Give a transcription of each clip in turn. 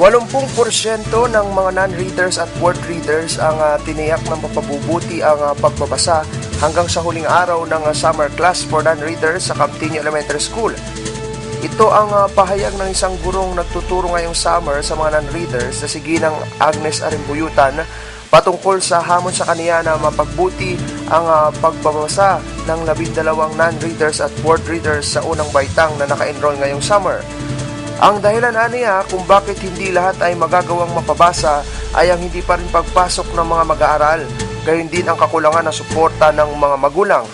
80% ng mga non-readers at word readers ang ah, tiniyak na mapabubuti ang ah, pagbabasa hanggang sa huling araw ng ah, summer class for non-readers sa Camtino Elementary School. Ito ang ah, pahayag ng isang gurong nagtuturo ngayong summer sa mga non-readers na si Ginang Agnes Arimbuyutan patungkol sa hamon sa kaniya na mapagbuti ang ah, pagbabasa ng labindalawang non-readers at word readers sa unang baitang na naka-enroll ngayong summer. Ang dahilan aniya kung bakit hindi lahat ay magagawang mapabasa ay ang hindi pa rin pagpasok ng mga mag-aaral, gayon din ang kakulangan ng suporta ng mga magulang.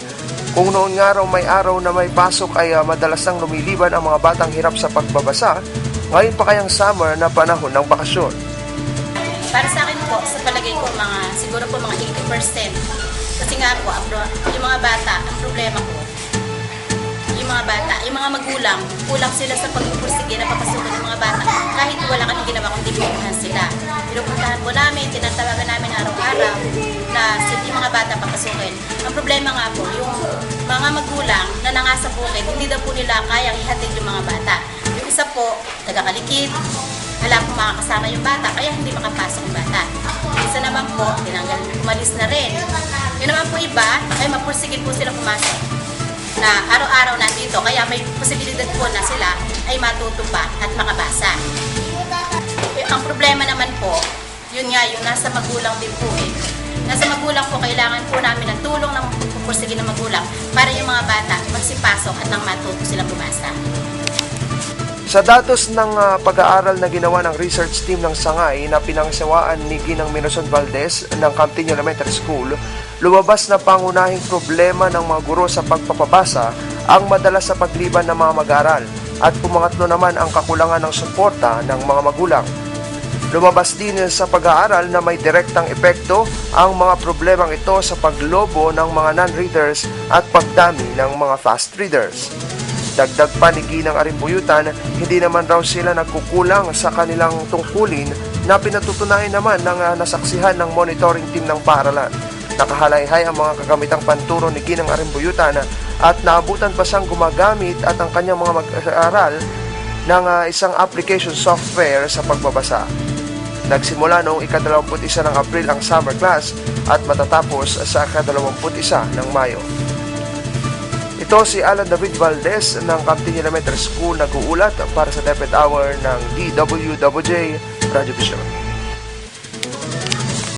Kung noon nga raw may araw na may pasok ay ah, madalas nang lumiliban ang mga batang hirap sa pagbabasa, ngayon pa kayang summer na panahon ng bakasyon. Para sa akin po, sa palagay ko, mga, siguro po mga 80%. Kasi nga po, yung mga bata, ang problema ko, mga bata, yung mga magulang, kulang sila sa pagpupursige na papasukan ng mga bata kahit wala kami ginawa kundi pinupunan sila. Pinupuntahan po namin, tinatawagan namin araw-araw na yung mga bata papasukin. Ang problema nga po, yung mga magulang na nangasa bukid, hindi daw po nila kayang ihatid yung mga bata. Yung isa po, tagakalikid, wala pong makakasama yung bata, kaya hindi makapasok yung bata. Isa naman po, tinanggal, umalis na rin. Yung naman po iba, ay mapursige po sila pumasok na araw-araw nandito, kaya may posibilidad po na sila ay matuto pa at makabasa. Eh, Ang problema naman po, yun nga, yung nasa magulang din po eh. Nasa magulang po, kailangan po namin ng tulong ng pupursige ng magulang para yung mga bata magsipasok at nang matuto silang bumasa. Sa datos ng ah, pag-aaral na ginawa ng research team ng Sangay na pinangsawaan ni Ginang Minoson Valdez ng Camtino Elementary School, lumabas na pangunahing problema ng mga guro sa pagpapabasa ang madalas sa pagliban ng mga mag-aaral at pumangatlo naman ang kakulangan ng suporta ng mga magulang. Lumabas din sa pag-aaral na may direktang epekto ang mga problemang ito sa paglobo ng mga non-readers at pagdami ng mga fast readers. Dagdag pa ni Ginang Arimbuyutan, hindi naman raw sila nagkukulang sa kanilang tungkulin na pinatutunayan naman ng ah, nasaksihan ng monitoring team ng paaralan. Nakahalayhay ang mga kagamitang panturo ni Ginang Arimbuyutan at naabutan pa siyang gumagamit at ang kanyang mga mag-aaral ng ah, isang application software sa pagbabasa. Nagsimula noong ika-21 ng Abril ang summer class at matatapos sa ika-21 ng Mayo. Ito si Alan David Valdez ng Camtini Elementary School nag-uulat para sa Deped Hour ng DWWJ Radio Vision.